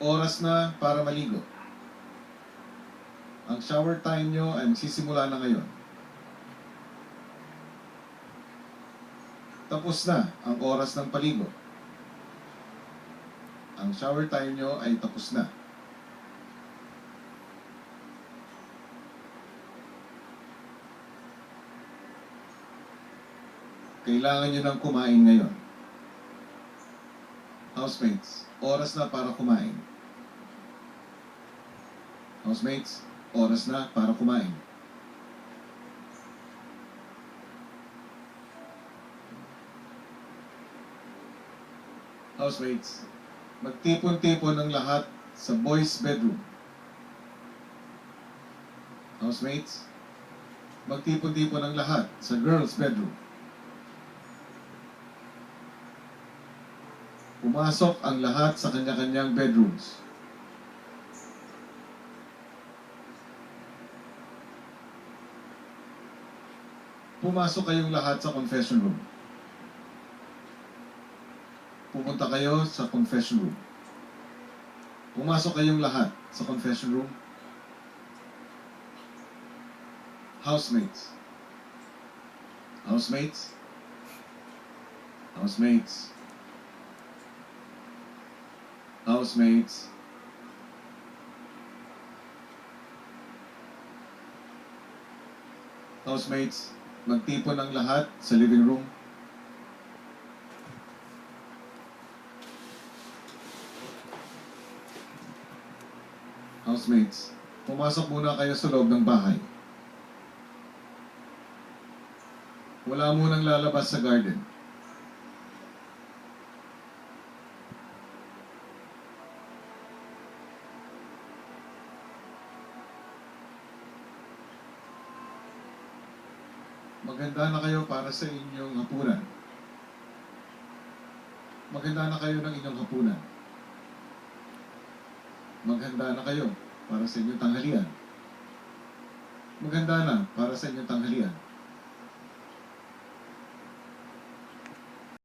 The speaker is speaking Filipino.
oras na para maligo. Ang shower time nyo ay magsisimula na ngayon. Tapos na ang oras ng paligo. Ang shower time nyo ay tapos na. Kailangan nyo nang kumain ngayon. Housemates, oras na para kumain. Housemates, oras na para kumain. Housemates, magtipon-tipon ng lahat sa boys' bedroom. Housemates, magtipon-tipon ng lahat sa girls' bedroom. Pumasok ang lahat sa kanya-kanyang bedrooms. Pumasok kayong lahat sa confession room. Pupunta kayo sa confession room. Pumasok kayong lahat sa confession room. Housemates. Housemates. Housemates. Housemates. Housemates, magtipon ng lahat sa living room. Housemates, pumasok muna kayo sa loob ng bahay. Wala munang lalabas sa garden. Maganda na kayo para sa inyong hapunan. Maganda na kayo ng inyong hapunan. Maghanda na kayo para sa inyong tanghalian. Maganda na para sa inyong tanghalian.